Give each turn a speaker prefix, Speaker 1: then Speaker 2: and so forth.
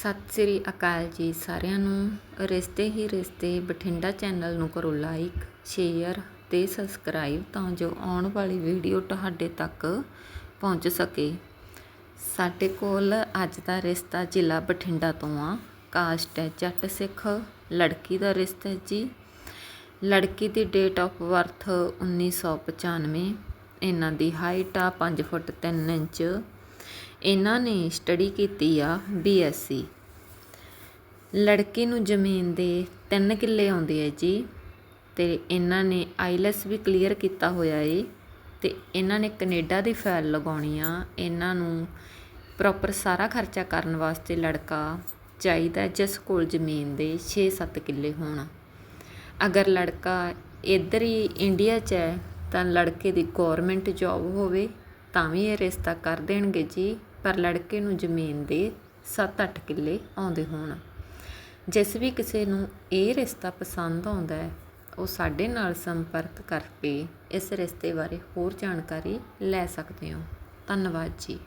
Speaker 1: ਸਤਿ ਸ੍ਰੀ ਅਕਾਲ ਜੀ ਸਾਰਿਆਂ ਨੂੰ। ਰਿਸ਼ਤੇ ਹੀ ਰਿਸ਼ਤੇ, ਬਠਿੰਡਾ ਚੈਨਲ ਨੂੰ ਕਰੋ ਲਾਈਕ, ਸ਼ੇਅਰ ਤੇ ਸਬਸਕ੍ਰਾਈਬ ਤਾਂ ਜੋ ਆਉਣ ਵਾਲੀ ਵੀਡੀਓ ਤੁਹਾਡੇ ਤੱਕ ਪਹੁੰਚ ਸਕੇ। ਸਾਡੇ ਕੋਲ ਅੱਜ ਦਾ ਰਿਸ਼ਤਾ ਜ਼ਿਲ੍ਹਾ ਬਠਿੰਡਾ ਤੋਂ ਆ। ਕਾਸਟ ਹੈ ਜੱਟ ਸਿੱਖ, ਲੜਕੀ ਦਾ ਰਿਸ਼ਤਾ ਹੈ ਜੀ। ਲੜਕੀ ਦੀ ਡੇਟ ਆਫ ਬਰਥ 1995 ਇਹਨਾਂ ਦੀ ਹਾਈਟ ਆ 5 ਫੁੱਟ 3 ਇੰਚ। ਇਹਨਾਂ ਨੇ ਸਟੱਡੀ ਕੀਤੀ ਆ ਬੀਐਸਸੀ ਲੜਕੇ ਨੂੰ ਜ਼ਮੀਨ ਦੇ 3 ਕਿੱਲੇ ਆਉਂਦੇ ਆ ਜੀ ਤੇ ਇਹਨਾਂ ਨੇ ਆਈਲੈਸ ਵੀ ਕਲੀਅਰ ਕੀਤਾ ਹੋਇਆ ਏ ਤੇ ਇਹਨਾਂ ਨੇ ਕੈਨੇਡਾ ਦੀ ਫਾਈਲ ਲਗਾਉਣੀ ਆ। ਇਹਨਾਂ ਨੂੰ ਪ੍ਰੋਪਰ ਸਾਰਾ ਖਰਚਾ ਕਰਨ ਵਾਸਤੇ ਲੜਕਾ ਚਾਹੀਦਾ ਜਿਸ ਕੋਲ ਜ਼ਮੀਨ ਦੇ 6-7 ਕਿੱਲੇ ਹੋਣ। ਅਗਰ ਲੜਕਾ ਇੱਧਰ ਹੀ ਇੰਡੀਆ 'ਚ ਹੈ ਤਾਂ ਲੜਕੇ ਦੀ ਗਵਰਨਮੈਂਟ ਜੌਬ ਹੋਵੇ ਤਾਂ ਵੀ ਇਹ ਰਿਸ਼ਤਾ ਕਰ ਦੇਣਗੇ ਜੀ। ਪਰ ਲੜਕੇ ਨੂੰ ਜ਼ਮੀਨ ਦੇ 7-8 ਕਿੱਲੇ ਆਉਂਦੇ ਹੋਣ। ਜਿਸ ਵੀ ਕਿਸੇ ਨੂੰ ਇਹ ਰਿਸ਼ਤਾ ਪਸੰਦ ਆਉਂਦਾ ਹੈ, ਉਹ ਸਾਡੇ ਨਾਲ ਸੰਪਰਕ ਕਰਕੇ ਇਸ ਰਿਸ਼ਤੇ ਬਾਰੇ ਹੋਰ ਜਾਣਕਾਰੀ ਲੈ ਸਕਦੇ ਹੋ। ਧੰਨਵਾਦ ਜੀ।